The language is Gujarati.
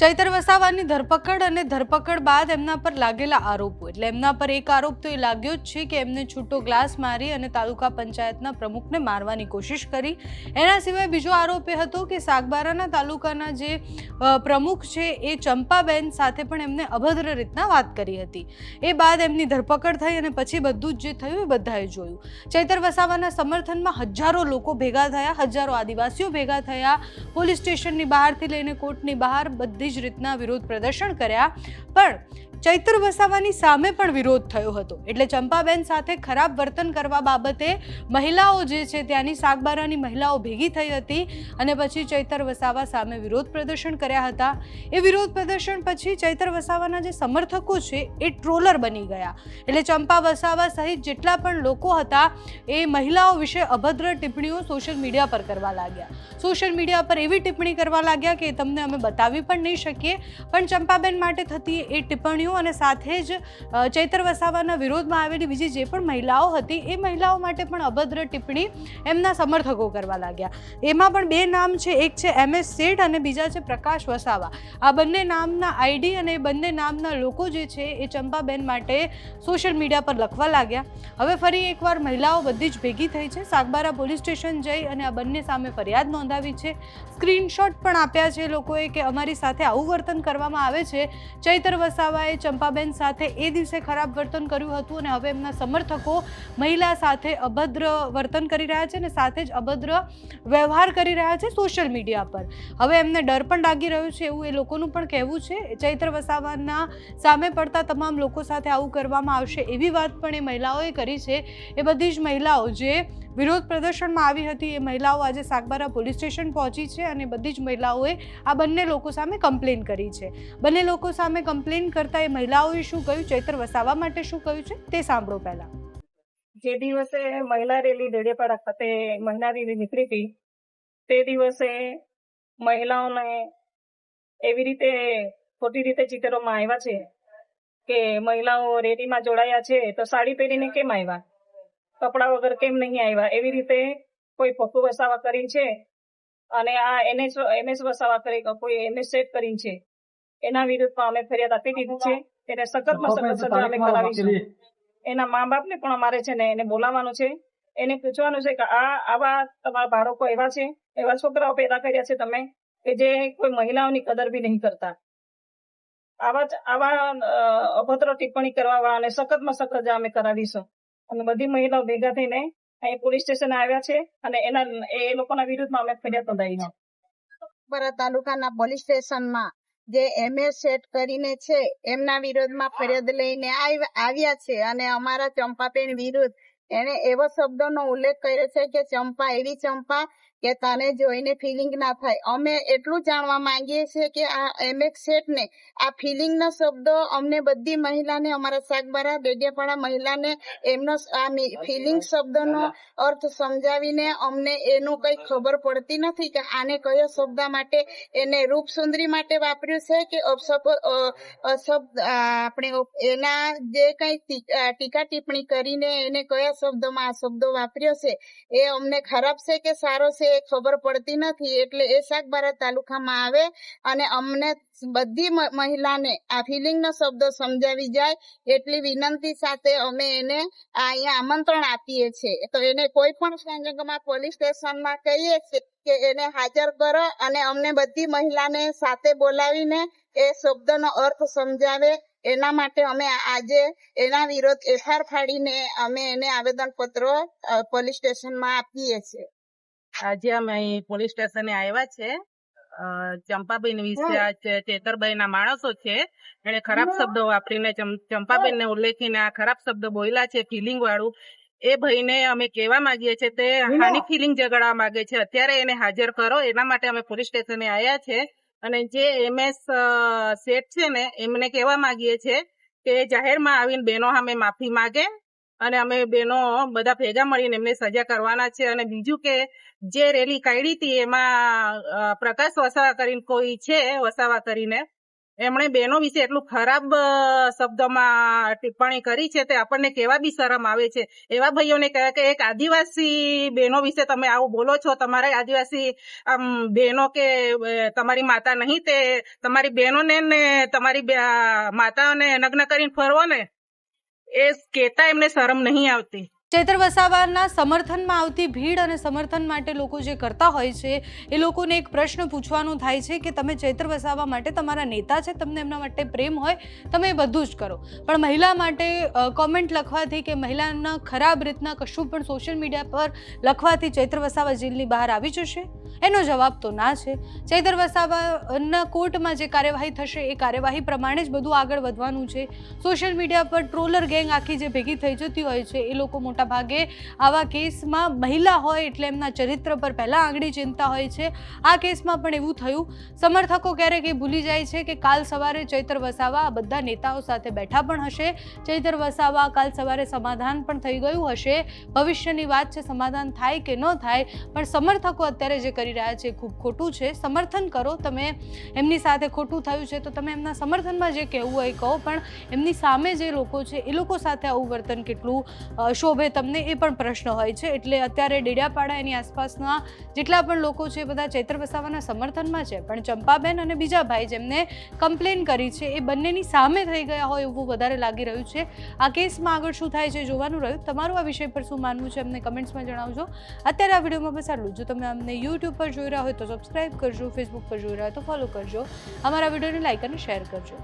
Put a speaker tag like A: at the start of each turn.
A: ચૈતર વસાવાની ધરપકડ અને ધરપકડ બાદ એમના પર લાગેલા આરોપો. એટલે એમના પર એક આરોપ તો એ લાગ્યો જ છે કે એમને છૂટો ગ્લાસ મારી અને તાલુકા પંચાયતના પ્રમુખને મારવાની કોશિશ કરી. એના સિવાય બીજો આરોપ એ હતો કે સાગબારાના તાલુકાના જે પ્રમુખ છે એ ચંપાબેન સાથે પણ એમને અભદ્ર રીતના વાત કરી હતી. એ બાદ એમની ધરપકડ થઈ અને પછી બધું જ જે થયું એ બધાએ જોયું. ચૈતર વસાવાના સમર્થનમાં હજારો લોકો ભેગા થયા, હજારો આદિવાસીઓ ભેગા થયા. પોલીસ સ્ટેશનની બહારથી લઈને કોર્ટની બહાર બધી જ રીતના વિરોધ પ્રદર્શન કર્યા. પણ ચૈત્ર વસાવાની સામે પણ વિરોધ થયો હતો. એટલે ચંપાબેન સાથે ખરાબ વર્તન કરવા બાબતે મહિલાઓ જે છે ત્યાંની સાગબારાની મહિલાઓ ભેગી થઈ હતી અને પછી ચૈતર વસાવા સામે વિરોધ પ્રદર્શન કર્યા હતા. એ વિરોધ પ્રદર્શન પછી ચૈતર વસાવાના જે સમર્થકો છે એ ટ્રોલર બની ગયા. એટલે ચંપા વસાવા સહિત જેટલા પણ લોકો હતા એ મહિલાઓ વિશે અભદ્ર ટિપ્પણીઓ સોશિયલ મીડિયા પર કરવા લાગ્યા. સોશિયલ મીડિયા પર એવી ટિપ્પણી કરવા લાગ્યા કે તમને અમે બતાવી પણ નહીં શકીએ. પણ ચંપાબેન માટે થતી એ ટિપ્પણીઓ અને સાથે જ ચૈતર વસાવાના વિરોધમાં આવેલી બીજી જે પણ મહિલાઓ હતી, એ મહિલાઓ માટે પણ અભદ્ર ટિપ્પણી એમના સમર્થકો કરવા લાગ્યા. એમાં પણ બે નામ છે, એક છે એમ એસ શેઠ અને બીજા છે પ્રકાશ વસાવા. આ બંને નામના આઈડી અને બંને નામના લોકો જે છે, એ ચંપાબેન માટે સોશિયલ મીડિયા પર લખવા લાગ્યા. હવે ફરી એકવાર મહિલાઓ બધી જ ભેગી થઈ છે. સાગબારા પોલીસ સ્ટેશન જઈ અને આ બંને સામે ફરિયાદ નોંધાવી છે. સ્ક્રીનશોટ પણ આપ્યા છે લોકોએ કે અમારી સાથે આવું વર્તન કરવામાં આવે છે. ચૈતર વસાવાએ ચંપાબેન સાથે એ દિવસે ખરાબ વર્તન કર્યું હતું અને હવે એમના સમર્થકો મહિલા સાથે અભદ્ર વર્તન કરી રહ્યા છે અને સાથે જ અભદ્ર વ્યવહાર કરી રહ્યા છે સોશિયલ મીડિયા પર. હવે એમને ડર પણ લાગી રહ્યો છે એવું એ લોકોનું પણ કહેવું છે. ચૈત્ર વસાવાના સામે પડતા તમામ લોકો સાથે આવું કરવામાં આવશે એવી વાત પણ એ મહિલાઓએ કરી છે. એ બધી જ મહિલાઓ જે વિરોધ પ્રદર્શનમાં આવી હતી. એ મહિલાઓ આજે સાગબારા પોલીસ સ્ટેશન પહોંચી છે અને બધી જ મહિલાઓએ આ બંને લોકો સામે કમ્પ્લેન કરી છે. બંને લોકો સામે કમ્પ્લેન કરતા એ મહિલાઓએ શું કહ્યું? ચૈત્ર વસાવા માટે શું કહ્યું છે? તે સાંભળો પહેલા.
B: જે દિવસે મહિલા રેલી ડેડેપાડા ખાતે મહિલા રેલી નીકળી હતી, તે દિવસે મહિલાઓને એવી રીતે, ખોટી રીતે ચિત્રોમાં આવ્યા છે કે મહિલાઓ રેલીમાં જોડાયા છે તો સાડી પહેરીને કેમ આવ્યા? કપડા વગર કેમ નહીં આવ્યા? એવી રીતે કોઈ પપ્પુ વસાવા કરી છે? અને આ એનએસ એમએસ વસાવા કરી કોઈ એમએસ સેટ કરી છે? એના વિરુદ્ધમાં અમે ફરિયાદ આપી દીધી છે. એને સખતમાં સખત સજા અમે કરાવીશું એના મા બાપને પણ અમારે છે ને એને બોલાવવાનું છે. એને પૂછવાનું છે કે આ આવા તમારા બાળકો એવા છે? એવા છોકરાઓ પેદા કર્યા છે તમે? કે જે કોઈ મહિલાઓની કદર બી નહીં કરતા. આવા આવા અભદ્ર ટિપ્પણી કરવા વાળાને સખતમાં સખત સજા અમે કરાવીશું. અને બધી મહિલાઓ ભેગા થઈને અહીં પોલીસ સ્ટેશન આવ્યા છે અને એના, એ લોકોના વિરુદ્ધમાં અમે ફરિયાદ નોંધાવી છે.
C: બરા તાલુકાના પોલીસ સ્ટેશનમાં જે એમએસ સેટ કરીને છે, એમના વિરોધમાં ફરિયાદ લઈને આવ્યા છે અને અમારા ચંપાબેન વિરુદ્ધ એને એવો શબ્દોનો ઉલ્લેખ કર્યો છે કે ચંપા એવી ચંપા કે તને જોઈને ફિલિંગ ના થાય. અમે એટલું જાણવા માંગીએ છીએ કે આ એમએક્સ શેઠને આ ફિલિંગ ના શબ્દો અમને બધી મહિલાને અમારા સાગબારા ડેડિયાપાડા મહિલાને એમનો આ ફિલિંગ શબ્દનો અર્થ સમજાવીને અમને એનું કઈ ખબર પડતી નથી કે આને કયો શબ્દ માટે એને રૂપ સુંદરી માટે વાપર્યું છે કે અશબ્દ આપણે એના જે કઈ ટીકા ટિપ્પણી કરીને એને કયા શબ્દોમાં આ શબ્દો વાપર્યો છે. એ અમને ખરાબ છે કે સારો છે એ ખબર પડતી નથી. એટલે એ શાકબારા તાલુકામાં આવે અને અમને બધી મહિલાને આ ફિલિંગ નો શબ્દો સમજાવી જાય એટલી વિનંતી સાથે અમે એને અહીંયા આમંત્રણ આપીએ છીએ. તો એને કોઈ પણ સંજોગોમાં પોલીસ સ્ટેશનમાં કહીએ છીએ કે એને હાજર કરો અને અમને બધી મહિલાને સાથે બોલાવીને એ શબ્દનો અર્થ સમજાવે એના માટે અમે આજે એના વિરોધ એફઆર ફાડીને અમે એને આવેદન પત્રો પોલીસ સ્ટેશનમાં આપીએ છીએ.
D: આજે અમે પોલીસ સ્ટેશને આવ્યા છે. ચંપાબેન વિશે આ ચેતરભાઈ ના માણસો છે એને ખરાબ શબ્દો વાપરીને ચમ- ચંપાબેનને ઉલ્લેખીને આ ખરાબ શબ્દો બોલ્યા છે ફિલિંગ વાળું. એ ભાઈને અમે કહેવા માંગીએ છીએ તે હાની ફિલિંગ જગાડવા માંગે છે. અત્યારે એને હાજર કરો. એના માટે અમે પોલીસ સ્ટેશને આવ્યા છે. અને જે એમએસ શેઠ છે ને એમને કહેવા માંગીએ છીએ કે જાહેરમાં આવીને બહેનો સામે માફી માંગે અને અમે બહેનો બધા ભેગા મળીને એમને સજા કરવાના છે. અને બીજું કે જે રેલી કાઢી હતી એમાં પ્રકાશ વસાવા કરીને કોઈ છે વસાવા કરીને? એમણે બહેનો વિશે એટલું ખરાબ શબ્દોમાં ટિપ્પણી કરી છે તે આપણને કેવા બી શરમ આવે છે. એવા ભાઈઓને કહે કે એક આદિવાસી બહેનો વિશે તમે આવું બોલો છો તમારા આદિવાસી આમ બહેનો કે તમારી માતા નહીં તે તમારી બહેનોને ને તમારી આ, નગ્ન કરીને ફરવો ને એ કહેતા એમને શરમ નહીં આવતી.
A: ચૈત્ર વસાવાના સમર્થનમાં આવતી ભીડ અને સમર્થન માટે લોકો જે કરતા હોય છે, એ લોકોને એક પ્રશ્ન પૂછવાનો થાય છે કે તમે ચૈત્ર વસાવા માટે તમારા નેતા છે, તમને એમના માટે પ્રેમ હોય, તમે બધું જ કરો. પણ મહિલા માટે કોમેન્ટ લખવાથી કે મહિલાના ખરાબ રીતના કશું પણ સોશિયલ મીડિયા પર લખવાથી ચૈત્ર વસાવા જેલની બહાર આવી જશે? એનો જવાબ તો ના છે. ચૈત્ર વસાવાના કોર્ટમાં જે કાર્યવાહી થશે, એ કાર્યવાહી પ્રમાણે જ બધું આગળ વધવાનું છે. સોશિયલ મીડિયા પર ટ્રોલર ગેંગ આખી જે ભેગી થઈ જતી હોય છે, એ લોકો મોટા ભાગે આવા કેસમાં મહિલા હોય એટલે એમના ચરિત્ર પર પહેલાં આંગળી ચિંતા હોય છે. આ કેસમાં પણ એવું થયું. સમર્થકો ક્યારેક એ ભૂલી જાય છે કે કાલ સવારે ચૈતર વસાવા બધા નેતાઓ સાથે બેઠા પણ હશે. ચૈતર વસાવા કાલ સવારે સમાધાન પણ થઈ ગયું હશે. ભવિષ્યની વાત છે સમાધાન થાય કે ન થાય પણ સમર્થકો અત્યારે જે કરી રહ્યા છે ખૂબ ખોટું છે. સમર્થન કરો તમે. એમની સાથે ખોટું થયું છે તો તમે એમના સમર્થનમાં જે કહેવું હોય કહો. પણ એમની સામે જે લોકો છે એ લોકો સાથે આવું વર્તન કેટલું અ, તમને એ પણ પ્રશ્ન હોય છે. એટલે અત્યારે ડેડિયાપાડા એની આસપાસના જેટલા પણ લોકો છે બધા ચૈત્ર વસાવાના સમર્થનમાં છે. પણ ચંપાબેન અને બીજા ભાઈ જેમને કમ્પ્લેન કરી છે, એ બંનેની સામે થઈ ગયા હોય એવું વધારે લાગી રહ્યું છે. આ કેસમાં આગળ શું થાય છે જોવાનું રહ્યું. તમારું આ વિષય પર શું માનવું છે અમને કમેન્ટ્સમાં જણાવજો. અત્યારે આ વિડીયોમાં બસ આટલું જો. તમે અમને યુટ્યુબ પર જોઈ રહ્યા હોય તો સબસ્ક્રાઈબ કરજો ફેસબુક પર જોઈ રહ્યા હોય તો ફોલો કરજો. અમારા વિડીયોને લાઇક અને શેર કરજો.